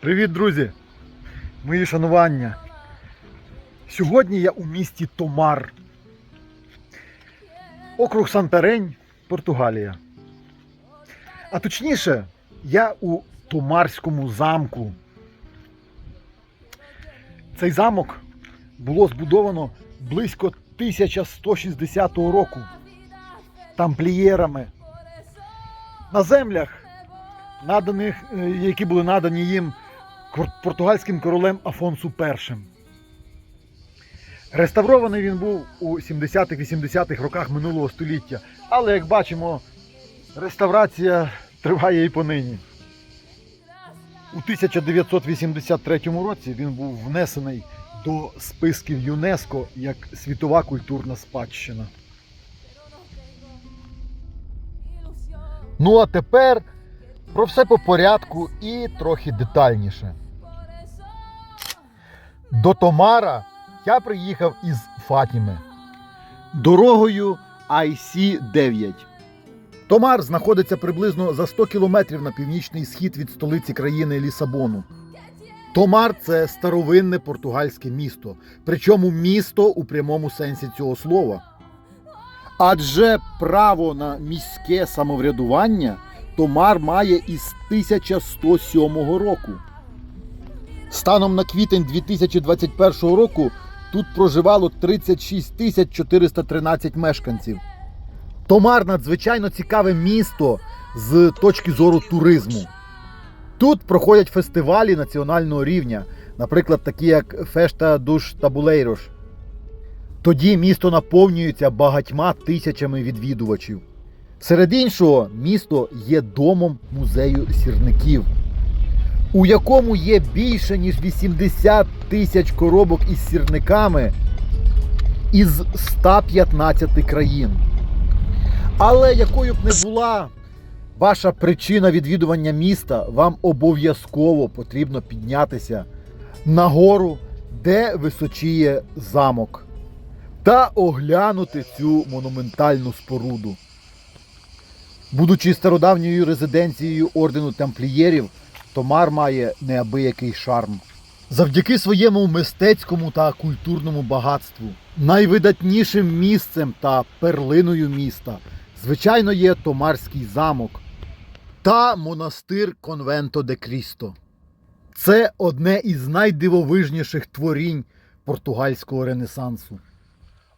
Привіт, друзі! Мої шанування. Сьогодні я у місті Томар. Округ Сантарень, Португалія. А точніше, я у Томарському замку. Цей замок було збудовано близько 1160 року тамплієрами на землях, наданих, е, які були надані їм португальським королем Афонсу І. Реставрований він був у 70-80-х роках минулого століття, але як бачимо, реставрація триває і понині. У 1983 році він був внесений до списків ЮНЕСКО як світова культурна спадщина. Ну а тепер про все по порядку і трохи детальніше. До Томара я приїхав із Фатіми дорогою IC-9. Томар знаходиться приблизно за 100 кілометрів на північний схід від столиці країни Лісабону. Томар це старовинне португальське місто, причому місто у прямому сенсі цього слова. Адже право на міське самоврядування Томар має із 1107 року. Станом на квітень 2021 року тут проживало 36 тисяч 413 мешканців. Томар надзвичайно цікаве місто з точки зору туризму. Тут проходять фестивалі національного рівня, наприклад, такі як Фешта Душ Табулейрош. Тоді місто наповнюється багатьма тисячами відвідувачів. Серед іншого, місто є домом музею сірників, у якому є більше ніж 80 тисяч коробок із сірниками із 115 країн. Але якою б не була ваша причина відвідування міста, вам обов'язково потрібно піднятися на гору, де височіє замок та оглянути цю монументальну споруду. Будучи стародавньою резиденцією ордену тамплієрів, Томар має неабиякий шарм. Завдяки своєму мистецькому та культурному багатству, найвидатнішим місцем та перлиною міста, звичайно, є Томарський замок та монастир Конвенто де Крісто. Це одне із найдивовижніших творінь португальського ренесансу.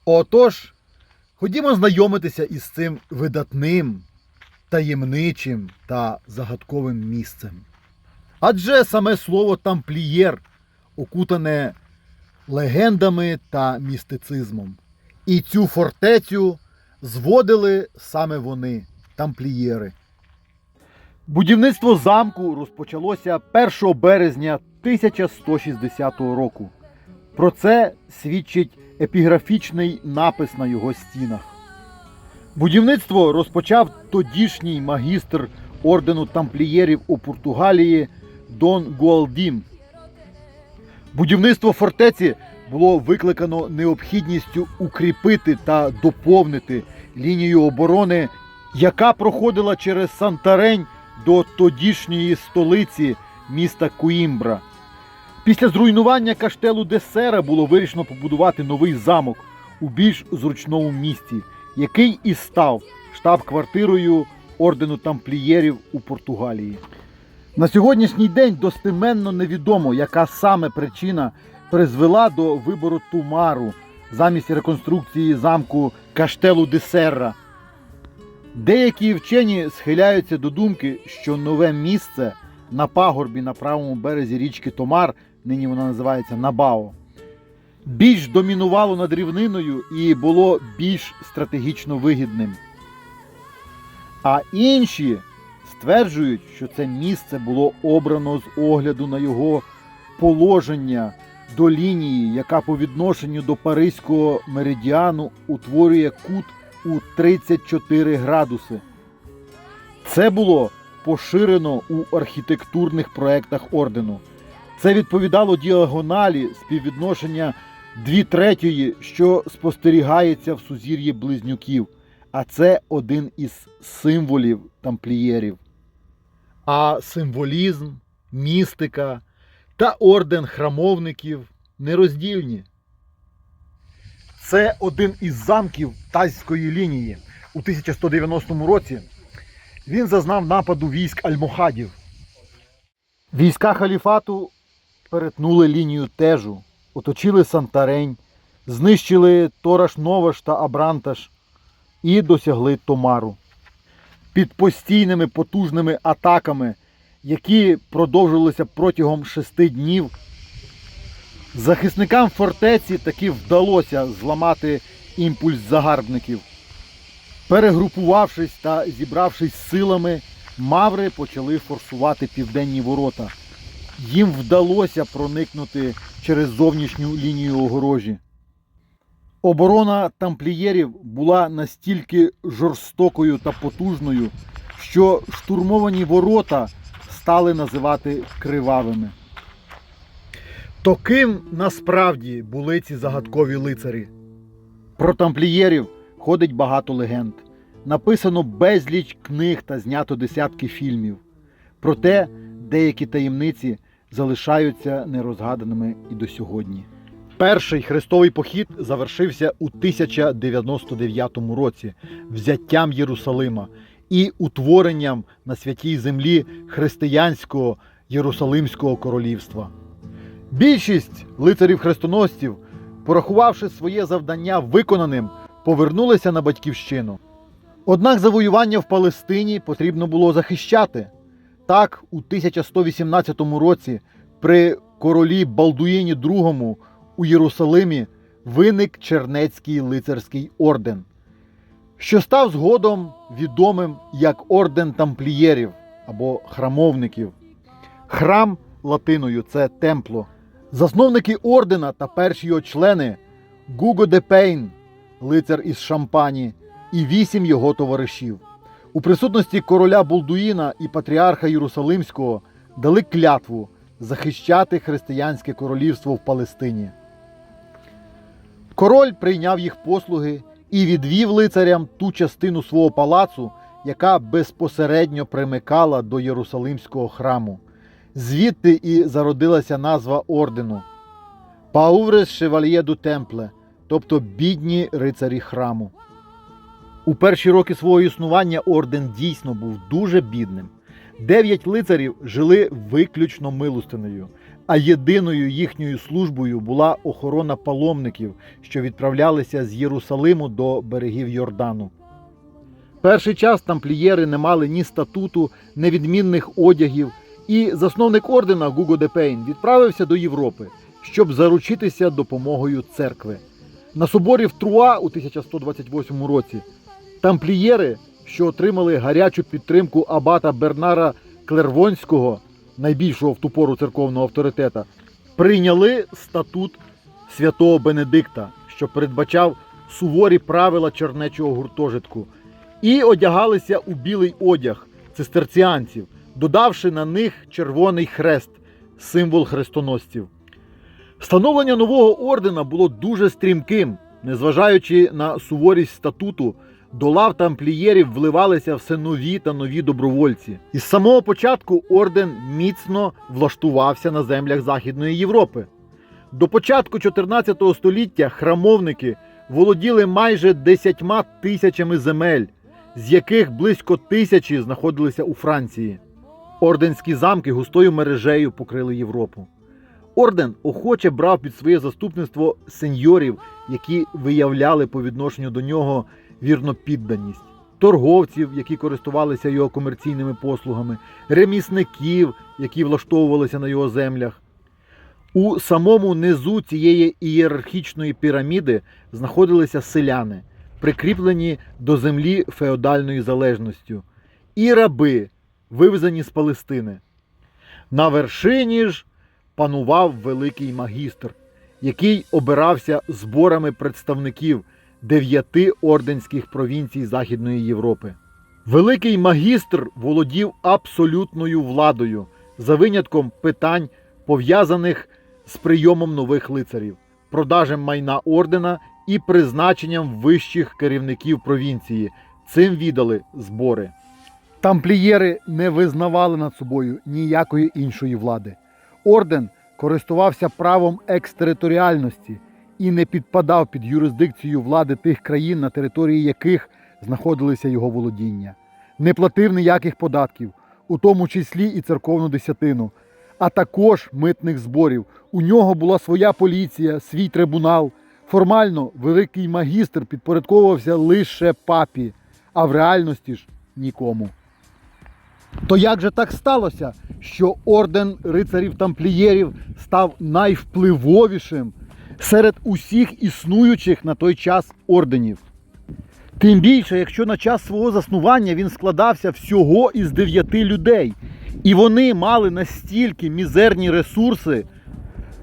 Отож, ходімо знайомитися із цим видатним, таємничим та загадковим місцем. Адже саме слово тамплієр окутане легендами та містицизмом. І цю фортецю зводили саме вони, тамплієри. Будівництво замку розпочалося 1 березня 1160 року. Про це свідчить епіграфічний напис на його стінах. Будівництво розпочав тодішній магістр ордену тамплієрів у Португалії Дон Гуалдім. Будівництво фортеці було викликано необхідністю укріпити та доповнити лінію оборони, яка проходила через Сантарень до тодішньої столиці міста Куімбра. Після зруйнування каштелу Десера було вирішено побудувати новий замок у більш зручному місті, який і став штаб-квартирою ордену тамплієрів у Португалії. На сьогоднішній день достеменно невідомо, яка саме причина призвела до вибору Тумару замість реконструкції замку Каштелу Десерра. Деякі вчені схиляються до думки, що нове місце на пагорбі на правому березі річки Томар, нині вона називається Набао, більш домінувало над рівниною і було більш стратегічно вигідним. А інші стверджують, що це місце було обрано з огляду на його положення до лінії, яка по відношенню до Паризького меридіану утворює кут у 34 градуси. Це було поширено у архітектурних проєктах ордену. Це відповідало діагоналі співвідношення 2 третьої, що спостерігається в сузір'ї близнюків. А це один із символів тамплієрів. А символізм, містика та орден храмовників нероздільні. Це один із замків Тазької лінії. У 1190 році він зазнав нападу військ альмохадів. Війська халіфату перетнули лінію тежу, оточили Сантарень, знищили Тораш Новаш та Абранташ і досягли Томару. Під постійними потужними атаками, які продовжувалися протягом шести днів, захисникам фортеці таки вдалося зламати імпульс загарбників. Перегрупувавшись та зібравшись силами, маври почали форсувати південні ворота. Їм вдалося проникнути через зовнішню лінію огорожі. Оборона тамплієрів була настільки жорстокою та потужною, що штурмовані ворота стали називати кривавими. То ким насправді були ці загадкові лицарі? Про тамплієрів ходить багато легенд. Написано безліч книг та знято десятки фільмів. Проте деякі таємниці залишаються нерозгаданими і до сьогодні. Перший хрестовий похід завершився у 1099 році взяттям Єрусалима і утворенням на святій землі християнського Єрусалимського королівства. Більшість лицарів-хрестоносців, порахувавши своє завдання виконаним, повернулися на батьківщину. Однак завоювання в Палестині потрібно було захищати. Так, у 1118 році при королі Балдуїні II у Єрусалимі виник Чернецький лицарський орден, що став згодом відомим як орден тамплієрів або храмовників. Храм латиною це темпло. Засновники ордена та перші його члени Гуго де Пейн, лицар із Шампані, і вісім його товаришів. У присутності короля Болдуїна і патріарха Єрусалимського дали клятву захищати християнське королівство в Палестині. Король прийняв їх послуги і відвів лицарям ту частину свого палацу, яка безпосередньо примикала до Єрусалимського храму. Звідти і зародилася назва ордену Пауврес Шевальє ду Темпле, тобто бідні рицарі храму. У перші роки свого існування орден дійсно був дуже бідним. Дев'ять лицарів жили виключно милостиною, а єдиною їхньою службою була охорона паломників, що відправлялися з Єрусалиму до берегів Йордану. Перший час тамплієри не мали ні статуту, ні відмінних одягів, і засновник ордена Гуго де Пейн відправився до Європи, щоб заручитися допомогою церкви. На соборі в Труа у 1128 році тамплієри, що отримали гарячу підтримку абата Бернара Клервонського, найбільшого в ту пору церковного авторитета, прийняли статут святого Бенедикта, що передбачав суворі правила чернечого гуртожитку, і одягалися у білий одяг цистерціанців, додавши на них червоний хрест, символ хрестоносців. Становлення нового ордена було дуже стрімким, незважаючи на суворість статуту, до лав тамплієрів вливалися все нові та нові добровольці. Із самого початку орден міцно влаштувався на землях Західної Європи. До початку 14 століття храмовники володіли майже 10 тисячами земель, з яких близько тисячі знаходилися у Франції. Орденські замки густою мережею покрили Європу. Орден охоче брав під своє заступництво сеньорів, які виявляли по відношенню до нього вірнопідданість, торговців, які користувалися його комерційними послугами, ремісників, які влаштовувалися на його землях. У самому низу цієї ієрархічної піраміди знаходилися селяни, прикріплені до землі феодальною залежністю, і раби, вивезені з Палестини. На вершині ж панував великий магістр, який обирався зборами представників дев'яти орденських провінцій Західної Європи. Великий магістр володів абсолютною владою за винятком питань, пов'язаних з прийомом нових лицарів, продажем майна ордена і призначенням вищих керівників провінції. Цим віддали збори. Тамплієри не визнавали над собою ніякої іншої влади. Орден користувався правом екстериторіальності і не підпадав під юрисдикцію влади тих країн, на території яких знаходилися його володіння, не платив ніяких податків, у тому числі і церковну десятину, а також митних зборів. У нього була своя поліція, свій трибунал. Формально великий магістр підпорядковувався лише папі, а в реальності ж нікому. То як же так сталося, що орден рицарів тамплієрів став найвпливовішим серед усіх існуючих на той час орденів? Тим більше, якщо на час свого заснування він складався всього із дев'яти людей, і вони мали настільки мізерні ресурси,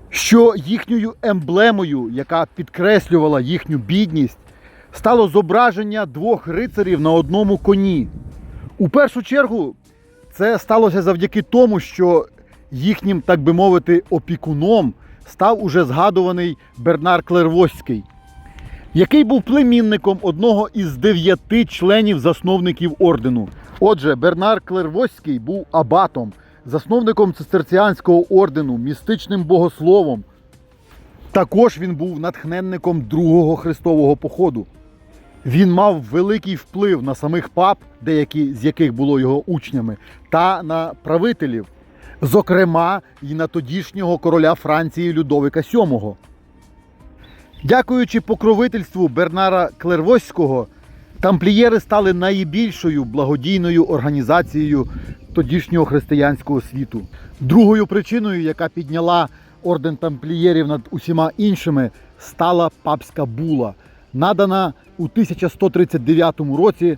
що їхньою емблемою, яка підкреслювала їхню бідність, стало зображення двох рицарів на одному коні. У першу чергу це сталося завдяки тому, що їхнім, так би мовити, опікуном став уже згадуваний Бернар Клервоський, який був племінником одного із дев'яти членів засновників ордену. Отже, Бернар Клервоський був абатом, засновником цистерціанського ордену, містичним богословом. Також він був натхненником другого хрестового походу. Він мав великий вплив на самих пап, деякі з яких було його учнями, та на правителів, зокрема і на тодішнього короля Франції Людовика VII. Дякуючи покровительству Бернара Клервоського, тамплієри стали найбільшою благодійною організацією тодішнього християнського світу. Другою причиною, яка підняла орден тамплієрів над усіма іншими, стала папська була, надана у 1139 році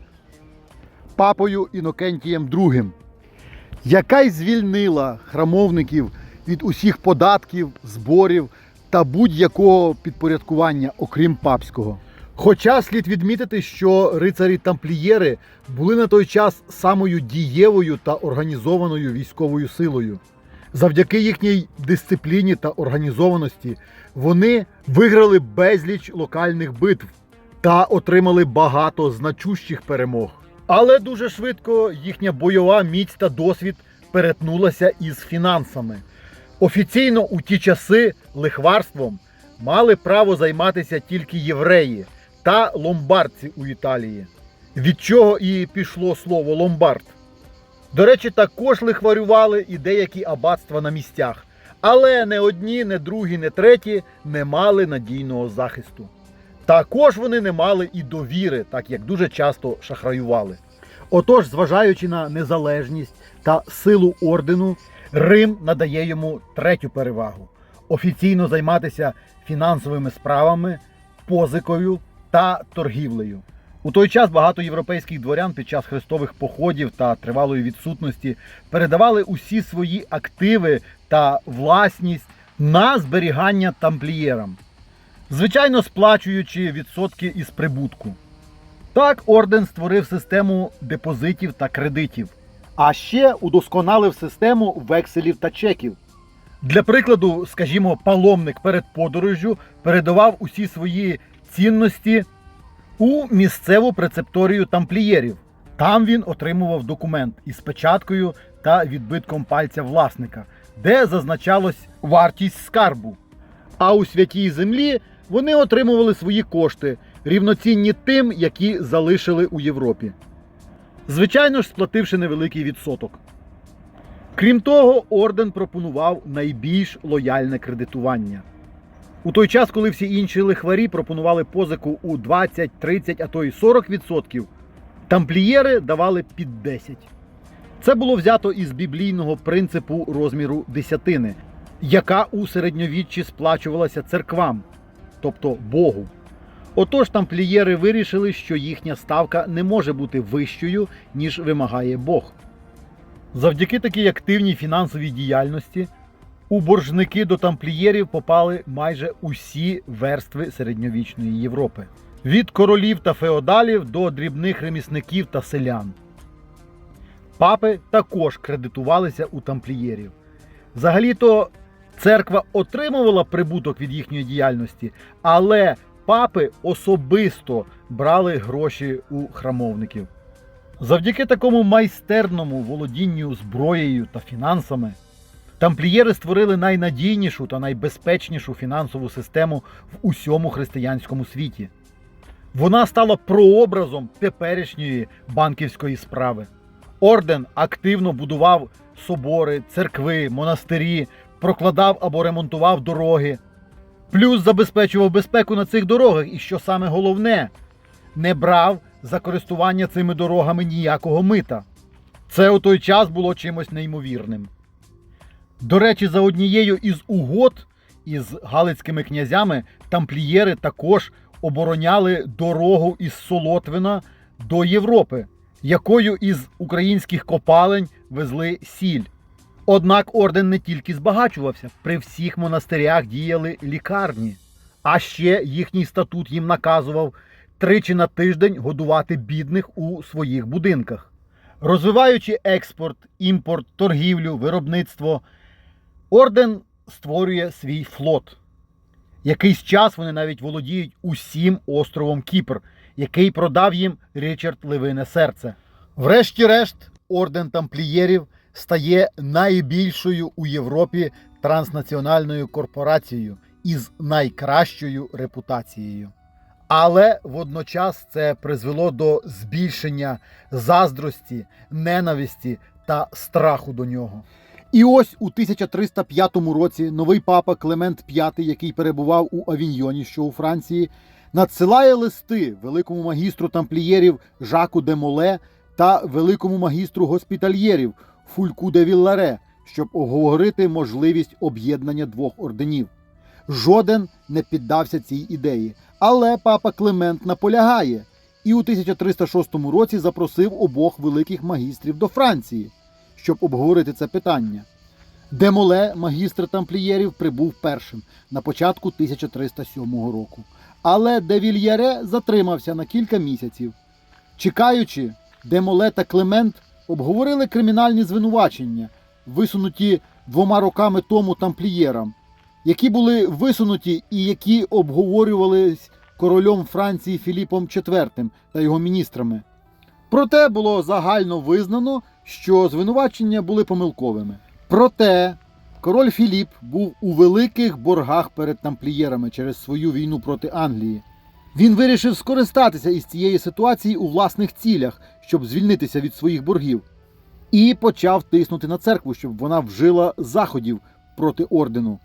папою Інокентієм II, яка й звільнила храмовників від усіх податків, зборів та будь-якого підпорядкування, окрім папського. Хоча слід відмітити, що рицарі тамплієри були на той час самою дієвою та організованою військовою силою. Завдяки їхній дисципліні та організованості вони виграли безліч локальних битв та отримали багато значущих перемог. Але дуже швидко їхня бойова міць та досвід перетнулася із фінансами. Офіційно у ті часи лихварством мали право займатися тільки євреї та ломбардці у Італії, від чого і пішло слово ломбард. До речі, також лихварювали і деякі аббатства на місцях, але не одні, не другі, не треті не мали надійного захисту. Також вони не мали і довіри, так як дуже часто шахраювали. Отож, зважаючи на незалежність та силу ордену, Рим надає йому третю перевагу офіційно займатися фінансовими справами, позикою та торгівлею. У той час багато європейських дворян під час хрестових походів та тривалої відсутності передавали усі свої активи та власність на зберігання тамплієрам, звичайно сплачуючи відсотки із прибутку. Так орден створив систему депозитів та кредитів, а ще удосконалив систему векселів та чеків. Для прикладу, скажімо, паломник перед подорожжю передавав усі свої цінності у місцеву прецепторію тамплієрів. Там він отримував документ із печаткою та відбитком пальця власника, де зазначалось вартість скарбу. А у святій землі вони отримували свої кошти, рівноцінні тим, які залишили у Європі. Звичайно ж, сплативши невеликий відсоток. Крім того, орден пропонував найбільш лояльне кредитування. У той час, коли всі інші лихварі пропонували позику у 20, 30, а то й 40%, тамплієри давали під 10. Це було взято із біблійного принципу розміру десятини, яка у середньовіччі сплачувалася церквам, тобто Богу. Отож тамплієри вирішили, що їхня ставка не може бути вищою, ніж вимагає Бог. Завдяки такій активній фінансовій діяльності у боржники до тамплієрів попали майже усі верстви середньовічної Європи. Від королів та феодалів до дрібних ремісників та селян. Папи також кредитувалися у тамплієрів. Взагалі-то церква отримувала прибуток від їхньої діяльності, але папи особисто брали гроші у храмовників. Завдяки такому майстерному володінню зброєю та фінансами Тамплієри створили найнадійнішу та найбезпечнішу фінансову систему в усьому християнському світі. Вона стала прообразом теперішньої банківської справи. Орден активно будував собори, церкви, монастирі, прокладав або ремонтував дороги, плюс забезпечував безпеку на цих дорогах, і що саме головне, не брав за користування цими дорогами ніякого мита. Це у той час було чимось неймовірним. До речі, за однією із угод із галицькими князями тамплієри також обороняли дорогу із Солотвина до Європи, якою із українських копалень везли сіль. Однак орден не тільки збагачувався, при всіх монастирях діяли лікарні, а ще їхній статут їм наказував тричі на тиждень годувати бідних у своїх будинках. Розвиваючи експорт, імпорт, торгівлю, виробництво, орден створює свій флот. Якийсь час вони навіть володіють усім островом Кіпр, який продав їм Річард Левине Серце. Врешті-решт, орден тамплієрів стає найбільшою у Європі транснаціональною корпорацією із найкращою репутацією. Але водночас це призвело до збільшення заздрості, ненависті та страху до нього. І ось у 1305 році новий папа Клемент V, який перебував у Авіньйоні, що у Франції, надсилає листи великому магістру тамплієрів Жаку де Моле та великому магістру госпітальєрів Фульку де Вілларе, щоб обговорити можливість об'єднання двох орденів. Жоден не піддався цій ідеї, але папа Клемент наполягає і у 1306 році запросив обох великих магістрів до Франції, щоб обговорити це питання. Демоле, магістр тамплієрів, прибув першим на початку 1307 року. Але де Вільяре затримався на кілька місяців. Чекаючи, Демоле та Клемент обговорили кримінальні звинувачення, висунуті двома роками тому тамплієрам, які були висунуті і які обговорювались королем Франції Філіпом IV та його міністрами. Проте було загально визнано, що звинувачення були помилковими. Проте король Філіп був у великих боргах перед тамплієрами через свою війну проти Англії. Він вирішив скористатися із цієї ситуації у власних цілях, щоб звільнитися від своїх боргів, і почав тиснути на церкву, щоб вона вжила заходів проти ордену.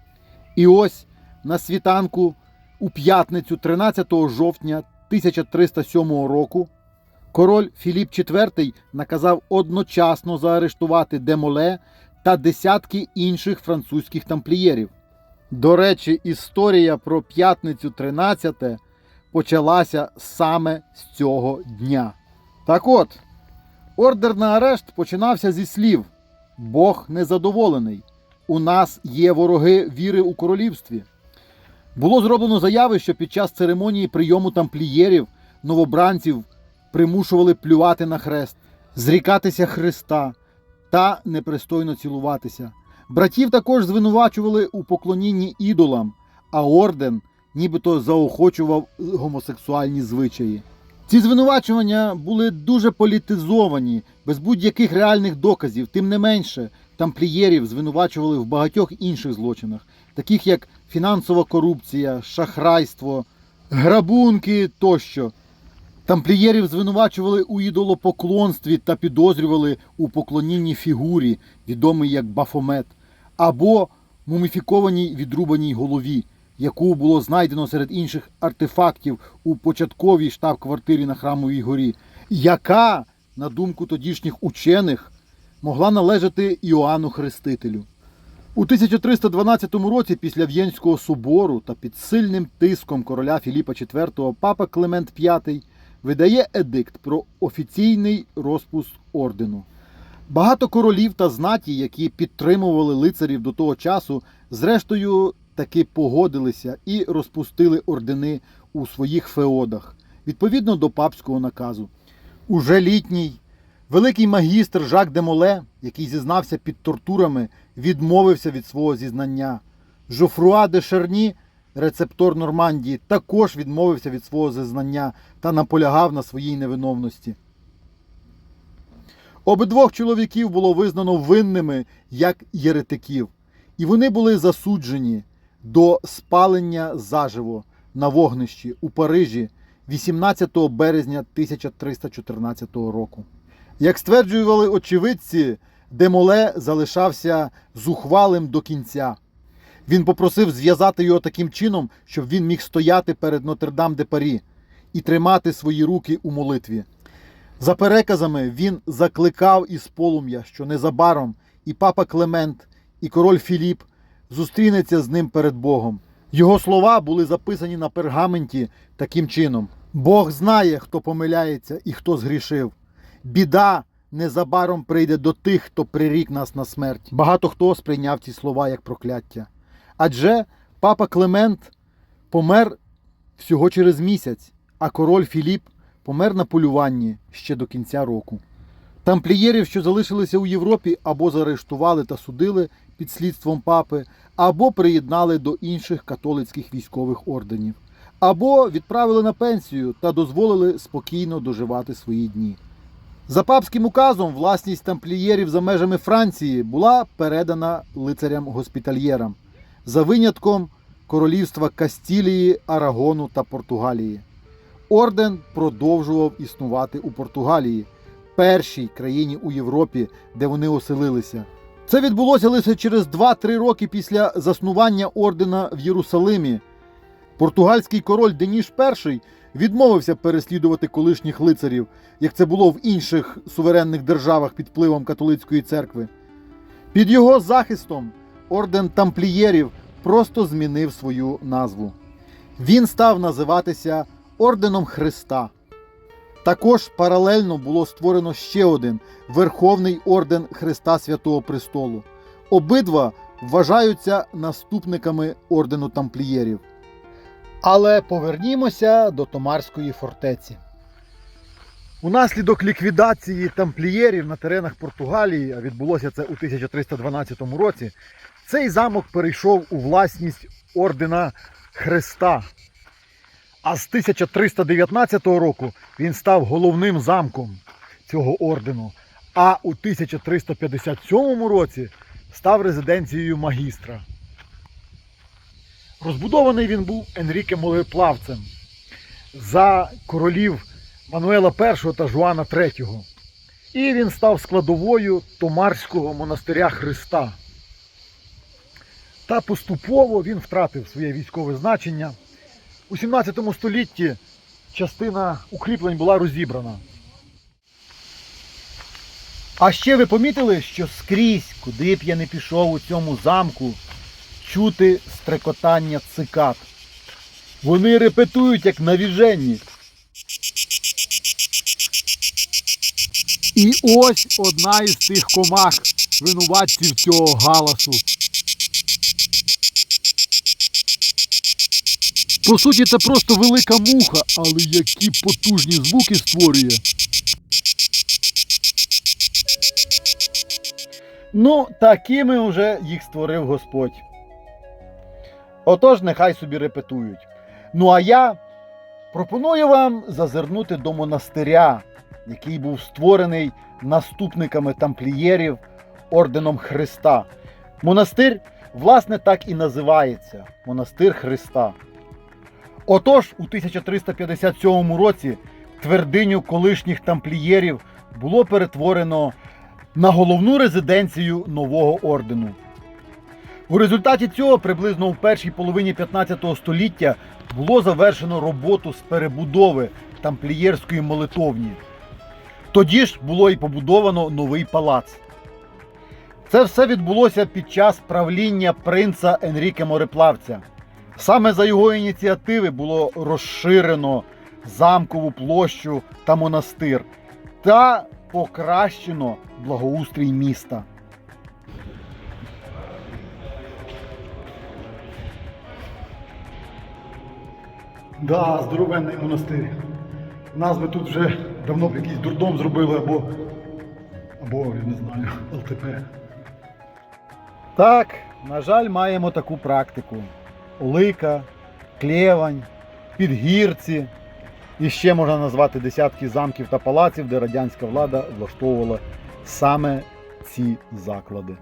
І ось на світанку у п'ятницю, 13 жовтня 1307 року, король Філіп IV наказав одночасно заарештувати Демоле та десятки інших французьких тамплієрів. До речі, історія про п'ятницю 13 почалася саме з цього дня. Так от, ордер на арешт починався зі слів: Бог незадоволений. У нас є вороги віри у королівстві. Було зроблено заяви, що під час церемонії прийому тамплієрів новобранців примушували плювати на хрест, зрікатися Христа та непристойно цілуватися. Братів також звинувачували у поклонінні ідолам, а орден нібито заохочував гомосексуальні звичаї. Ці звинувачування були дуже політизовані, без будь-яких реальних доказів. Тим не менше, тамплієрів звинувачували в багатьох інших злочинах, таких як фінансова корупція, шахрайство, грабунки тощо. Тамплієрів звинувачували у ідолопоклонстві та підозрювали у поклонінні фігурі, відомій як Бафомет, або муміфікованій відрубаній голові, яку було знайдено серед інших артефактів у початковій штаб-квартирі на Храмовій горі, яка, на думку тодішніх учених, могла належати Іоанну Хрестителю. У 1312 році після В'єнського собору та під сильним тиском короля Філіпа IV папа Клемент V видає едикт про офіційний розпуск ордену. Багато королів та знаті, які підтримували лицарів до того часу, зрештою таки погодилися і розпустили ордени у своїх феодах відповідно до папського наказу. Уже літній великий магістр Жак де Моле, який зізнався під тортурами, відмовився від свого зізнання. Жофруа де Шерні, рецептор Нормандії, також відмовився від свого зізнання та наполягав на своїй невиновності. Обидвох чоловіків було визнано винними як єретиків. І вони були засуджені до спалення заживо на вогнищі у Парижі 18 березня 1314 року. Як стверджували очевидці, Демоле залишався зухвалим до кінця. Він попросив зв'язати його таким чином, щоб він міг стояти перед Нотр-Дам де Парі і тримати свої руки у молитві. За переказами, він закликав із полум'я, що незабаром і папа Клемент, і король Філіп зустрінеться з ним перед Богом. Його слова були записані на пергаменті таким чином: Бог знає, хто помиляється і хто згрішив. Біда незабаром прийде до тих, хто прирік нас на смерть. Багато хто сприйняв ці слова як прокляття. Адже папа Клемент помер всього через місяць, а король Філіп помер на полюванні ще до кінця року. Тамплієрів, що залишилися у Європі, або заарештували та судили під слідством папи, або приєднали до інших католицьких військових орденів, або відправили на пенсію та дозволили спокійно доживати свої дні. За папським указом власність тамплієрів за межами Франції була передана лицарям-госпітальєрам за винятком королівства Кастілії, Арагону та Португалії. Орден продовжував існувати у Португалії, першій країні у Європі, де вони оселилися. Це відбулося лише через 2-3 роки після заснування ордена в Єрусалимі. Португальський король Деніш І відмовився переслідувати колишніх лицарів, як це було в інших суверенних державах під впливом католицької церкви. Під його захистом орден тамплієрів просто змінив свою назву. Він став називатися Орденом Христа. Також паралельно було створено ще один Верховний орден Христа Святого Престолу. Обидва вважаються наступниками ордену тамплієрів. Але повернімося до Томарської фортеці. Унаслідок ліквідації тамплієрів на теренах Португалії, а відбулося це у 1312 році, цей замок перейшов у власність ордена Христа. А з 1319 року він став головним замком цього ордену. А у 1357 році став резиденцією магістра. Розбудований він був Енріке Молеплавцем за королів Мануела І та Жуана III. І він став складовою Томарського монастиря Христа. Та поступово він втратив своє військове значення. У 17 столітті частина укріплень була розібрана. А ще ви помітили, що скрізь, куди б я не пішов у цьому замку, чути стрекотання цикад. Вони репетують як навіжені. І ось одна із тих комах, винуватців цього галасу. По суті, це просто велика муха, але які потужні звуки створює. Ну, такими вже їх створив Господь. Отож, нехай собі репетують. Ну а я пропоную вам зазирнути до монастиря, який був створений наступниками тамплієрів орденом Христа. Монастир, власне, так і називається Монастир Христа. Отож, у 1357 році твердиню колишніх тамплієрів було перетворено на головну резиденцію нового ордену. У результаті цього приблизно у першій половині 15 століття було завершено роботу з перебудови тамплієрської молитовні. Тоді ж було і побудовано новий палац. Це все відбулося під час правління принца Енріке Мореплавця. Саме за його ініціативи було розширено замкову площу та монастир та покращено благоустрій міста. Да, здоровенний монастир. Нас би тут вже давно б якийсь дурдом зробили або. або, я не знаю, ЛТП. Так, на жаль, маємо таку практику. Лика, Клевань, Підгірці. І ще можна назвати десятки замків та палаців, де радянська влада влаштовувала саме ці заклади.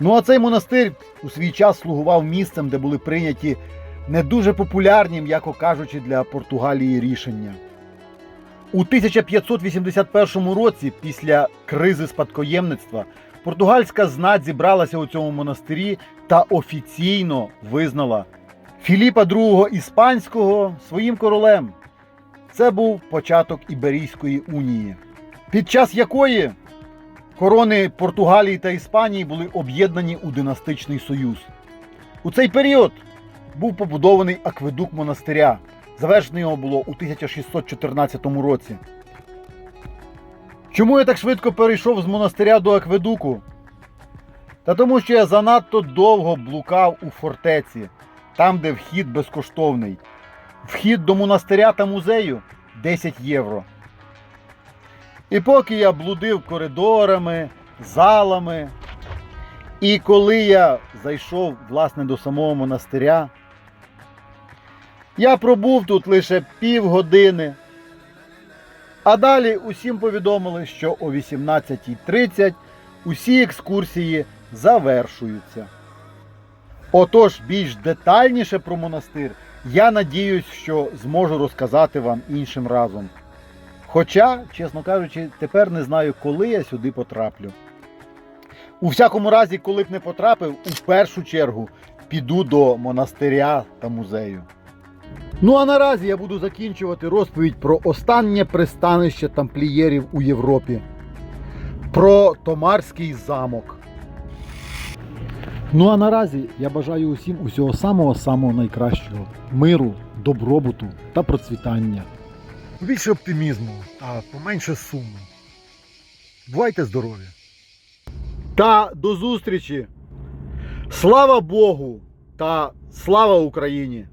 Ну а цей монастир у свій час слугував місцем, де були прийняті не дуже популярні, м'яко кажучи, для Португалії рішення. У 1581 році, після кризи спадкоємництва, португальська знать зібралася у цьому монастирі та офіційно визнала Філіпа II Іспанського своїм королем. Це був початок Іберійської унії, під час якої корони Португалії та Іспанії були об'єднані у династичний союз. У цей період був побудований акведук монастиря. Завершено його було у 1614 році. Чому я так швидко перейшов з монастиря до акведуку? Та тому, що я занадто довго блукав у фортеці, там, де вхід безкоштовний. Вхід до монастиря та музею 10 євро. І поки я блудив коридорами, залами, і коли я зайшов власне до самого монастиря, я пробув тут лише півгодини. А далі усім повідомили, що о 18.30 усі екскурсії завершуються. Отож, більш детальніше про монастир я надіюсь, що зможу розказати вам іншим разом. Хоча, чесно кажучи, тепер не знаю, коли я сюди потраплю. У всякому разі, коли б не потрапив, у першу чергу піду до монастиря та музею. Ну а наразі я буду закінчувати розповідь про останнє пристанище тамплієрів у Європі. Про Томарський замок. Ну а наразі я бажаю усім усього самого-самого найкращого: миру, добробуту та процвітання. Більше оптимізму, а поменше суму. Бувайте здорові! Та до зустрічі! Слава Богу та слава Україні!